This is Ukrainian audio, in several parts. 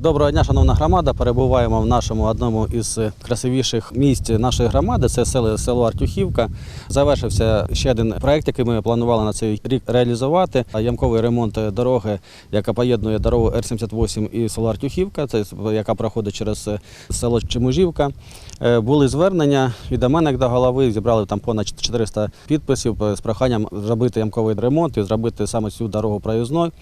Доброго дня, шановна громада. Перебуваємо в нашому одному із красивіших місць нашої громади. Це село, село Артюхівка. Завершився ще один проект, який ми планували на цей рік реалізувати. Ямковий ремонт дороги, яка поєднує дорогу Р-78 і село Артюхівка, це яка проходить через село Чемужівка. Е, Були звернення від до мене як до голови. Зібрали там понад 400 підписів з проханням зробити ямковий ремонт і зробити саме цю дорогу проїзною.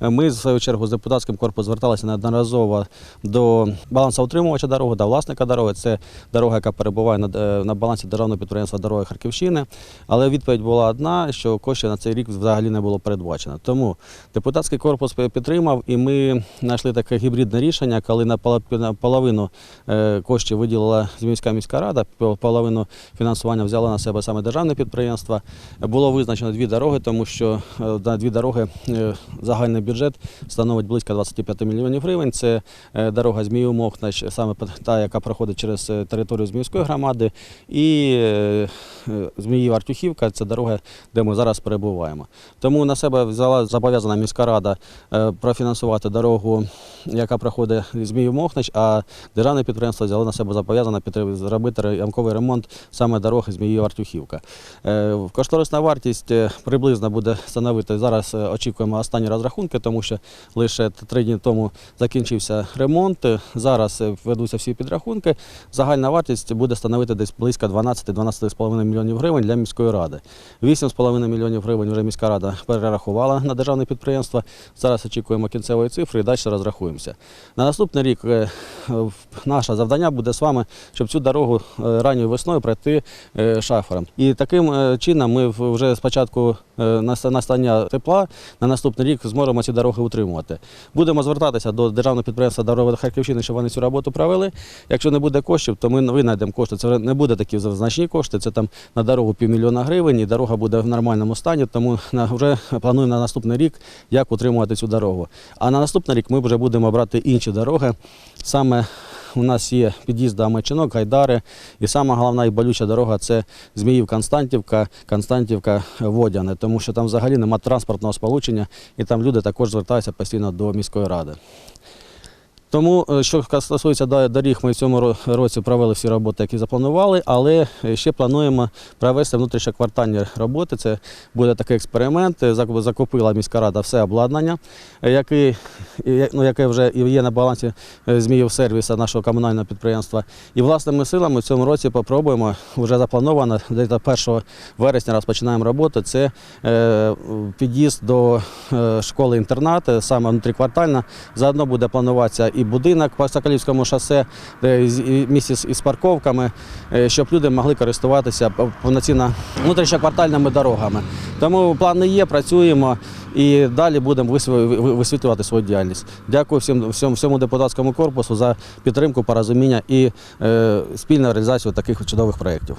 Ми, в свою чергу, з депутатським корпусом зверталися неодноразово до балансоутримувача дороги, до власника дороги. Це дорога, яка перебуває на, е, на балансі державного підприємства Дороги Харківщини. Але відповідь була одна, що коштів на цей рік взагалі не було передбачено. Тому депутатський корпус підтримав, і ми знайшли таке гібридне рішення, коли на половину е, коштів виділила Зміївська міська рада, половину фінансування взяло на себе саме державне підприємство. Було визначено дві дороги, тому що е, на дві дороги загальний бюджет становить близько 25 мільйонів гривень. Це е, дорога зміїв мохнач саме та, яка проходить через е, територію Зміївської громади, і е, е, Зміїв Артюхівка це дорога, де ми зараз перебуваємо. Тому на себе взяла зобов'язана міська рада профінансувати дорогу, яка проходить Зміїв Мохнач, а державне підприємство взяло на себе зобов'язане зробити ямковий ремонт саме дороги Зміїв Артюхівка. Е, Кошторисна вартість приблизно буде становити зараз. Очікуємо останні розрахунки, тому що лише три дні тому закінчився ремонт. Зараз е, ведуться всі підрахунки. Загальна вартість буде становити десь близько 12-12,5 мільйонів гривень для міської ради. 8,5 мільйонів гривень вже міська рада перерахувала на державне підприємство. Зараз очікуємо кінцевої цифри і далі розрахуємося. На наступний рік е, наше завдання буде з вами, щоб цю дорогу е, ранньою весною пройти шафером. І таким чином ми вже спочатку настання тепла на наступний рік зможемо ці дороги утримувати. Будемо звертатися до державного підприємства дороги Харківщини, щоб вони цю роботу провели. Якщо не буде коштів, то ми винайдемо кошти. Це не буде такі значні кошти. Це там на дорогу півмільйона гривень, і дорога буде в нормальному стані. Тому вже плануємо на наступний рік, як утримувати цю дорогу. А на наступний рік ми вже будемо брати інші дороги. Саме у нас є під'їзд до Гайдари. І сама головна і болюча дорога це Зміїв Константівка, Константівка Водяне, тому що там взагалі немає транспортного сполучення, і там люди також звертаються постійно до міської ради. Тому, е, що стосується доріг, ми в цьому році провели всі роботи, які запланували, але е, ще плануємо провести внутрішньоквартальні роботи. Це буде такий експеримент. Е, Закупила міська рада все обладнання, е, яке, ну, яке вже є на балансі е, Зміїв сервіса нашого комунального підприємства. І власними силами в цьому році попробуємо, вже заплановано, десь до 1 вересня розпочинаємо роботу. Це е, під'їзд до е, школи-інтернату, саме внутріквартальна. Заодно буде плануватися і будинок по Соколівському шосе, з- із парковками, щоб люди могли користуватися повноцінно внутрішньоквартальними дорогами. Тому плани є, працюємо і далі будемо висвітлювати свою діяльність. Дякую всім, всьому, депутатському корпусу за підтримку, порозуміння і е, спільну реалізацію таких чудових проєктів.